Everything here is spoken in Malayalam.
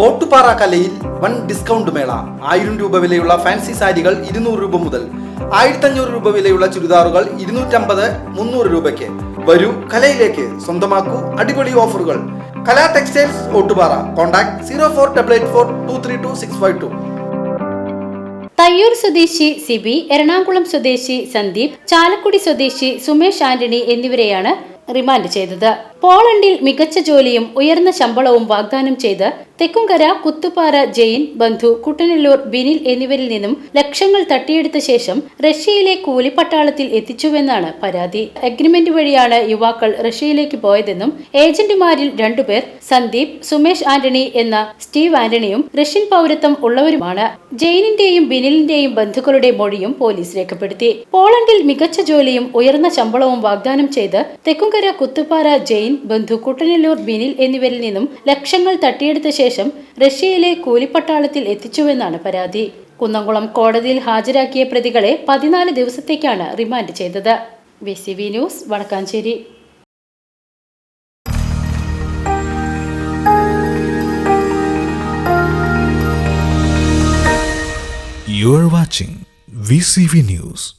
ഓട്ടുപാറ കലയിൽ വൺ ഡിസ്കൗണ്ട് മേള. ആയിരം രൂപ വിലയുള്ള ഫാൻസി സാരികൾ ഇരുന്നൂറ് രൂപ മുതൽ ആയിരത്തഞ്ഞൂറ് രൂപ വിലയുള്ള ചുരിദാറുകൾ ഇരുന്നൂറ്റമ്പത് മുന്നൂറ് രൂപയ്ക്ക്. വരൂ കലയിലേക്ക്. സ്വന്തമാക്കൂ അടിപൊളി ഓഫറുകൾ. Kala textiles Ottupara. Contact zero four double eight four two three two six five two. Thayyur സ്വദേശി സിബി എറണാകുളം സ്വദേശി സന്ദീപ് ചാലക്കുടി സ്വദേശി സുമേഷ് ആന്റണി എന്നിവരെയാണ് റിമാൻഡ് ചെയ്തത്. പോളണ്ടിൽ മികച്ച ജോലിയും ഉയർന്ന ശമ്പളവും വാഗ്ദാനം ചെയ്ത് തെക്കുംകര കുത്തുപാറ ജെയിൻ ബന്ധു കുട്ടനല്ലൂർ ബിനിൽ എന്നിവരിൽ നിന്നും ലക്ഷങ്ങൾ തട്ടിയെടുത്ത ശേഷം റഷ്യയിലെ കൂലിപ്പട്ടാളത്തിൽ എത്തിച്ചുവെന്നാണ് പരാതി. അഗ്രിമെന്റ് വഴിയാണ് യുവാക്കൾ റഷ്യയിലേക്ക് പോയതെന്നും ഏജന്റുമാരിൽ രണ്ടുപേർ സന്ദീപ് സുമേഷ് ആന്റണി എന്ന സ്റ്റീവ് ആന്റണിയും റഷ്യൻ പൗരത്വം ഉള്ളവരുമാണ്. ജെയിനിന്റെയും ബിനിലിന്റെയും ബന്ധുക്കളുടെ മൊഴിയും പോലീസ് രേഖപ്പെടുത്തി. പോളണ്ടിൽ മികച്ച ജോലിയും ഉയർന്ന ശമ്പളവും വാഗ്ദാനം ചെയ്ത് തെക്കുംകര കുത്തുപാറ ജെയിൻ ബന്ധു കുട്ടനല്ലൂർ ബിനിൽ എന്നിവരിൽ നിന്നും ലക്ഷങ്ങൾ തട്ടിയെടുത്ത ശേഷം റഷ്യയിലെ കൂലിപ്പട്ടാളത്തിൽ എത്തിച്ചുവെന്നാണ് പരാതി. കുന്നംകുളം കോടതിയിൽ ഹാജരാക്കിയ പ്രതികളെ പതിനാല് ദിവസത്തേക്കാണ് റിമാൻഡ് ചെയ്തത്. V C V news Vadakkanchery. You watching VCV News.